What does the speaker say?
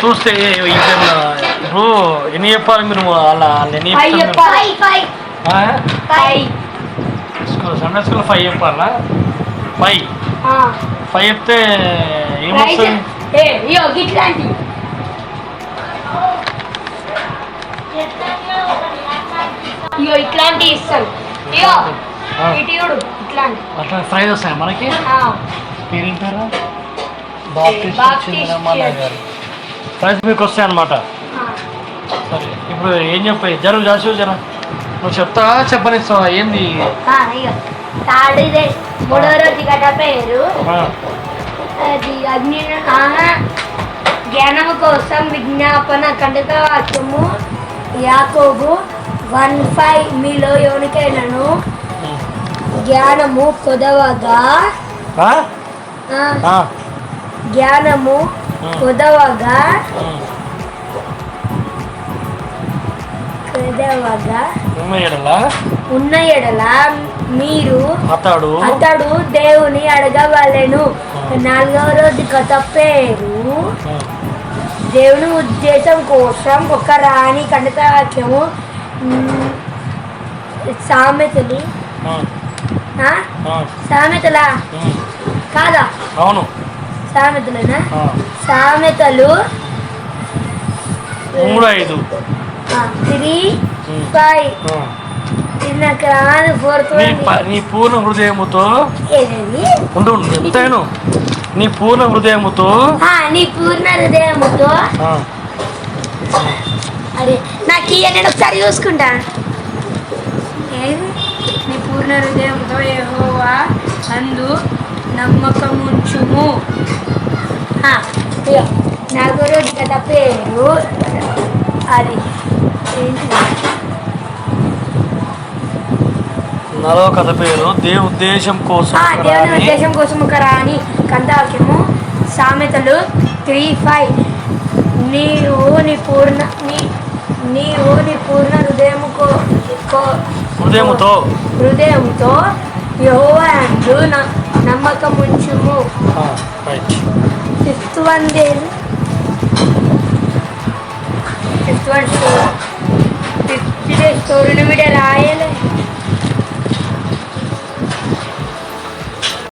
చూస్తే ఇప్పుడు ఎన్ని చెప్పాలి మీరు అలా వాళ్ళు ఎన్ని చెప్తారు సండే స్కూల్ ఫైవ్ చెప్పాలా? ఫైవ్. ఫైవ్ చెప్తే ఏమొస్తుంది ఇట్లాంటి ఇస్తాను. అట్లా ప్రైజ్ వస్తాయి మనకి? ఆ. పేరేం పేరు? బాప్టిస్ట్ చిందనమల్ల గారు ప్రైజ్ మీకు వస్తాయి అనమాట. సరే ఇప్పుడు ఏం చెప్పాయి? జరుగు జాసు జర. నువ్వు చెప్తా చెప్పనిస్తావా ఏంది? మూడో రోజు గట పేరు అది అగ్ని జ్ఞానము కోసం విజ్ఞాపన ఖండిత వాక్యము యాకోబు వన్ ఫైవ్ మీలో ఎవరికైనాను. జ్ఞానము కొదవగా జ్ఞానము. కొదవగా. ఉన్న ఎడల? మీరు అతడు. అతడు దేవుని అడగవలెను. నాలుగవ రోజు కథ పేరు. దేవుని ఉద్దేశం కోసం ఒక రాణి ఖండిత వాక్యము సామెతలు. సామెతలా. కాదా? అవును. సామెతలేనా. సామెతలు మూడు ఐదు. త్రీ. ఫైవ్. నీ పూర్ణ హృదయముతో ఉండు చెప్తాను నీ పూర్ణ హృదయముతో నీ పూర్ణ హృదయముతో అరే నాకు ఈ నేను ఒకసారి చూసుకుంటా. ఏది? నీ పూర్ణ హృదయంతో యెహోవా అందు నమ్మకముంచుము. రోజు కథ పేరు అది. నలవ కథ పేరు దేవు ఉద్దేశం కోసం దేవుని ఉద్దేశం కోసం ఒక రాని కందాక్యము సామెతలు త్రీ ఫైవ్. నీవు నీ పూర్ణ నీ నీవు నీ పూర్ణ హృదయము కో- హృదయముతో. హృదయంతో యెహోవాయందు న- నమ్మకముంచుము ఆ, రైట్. ఫిఫ్త్ వన్ దేని fifth one story fifth day స్టోరీని మీద రాయలే.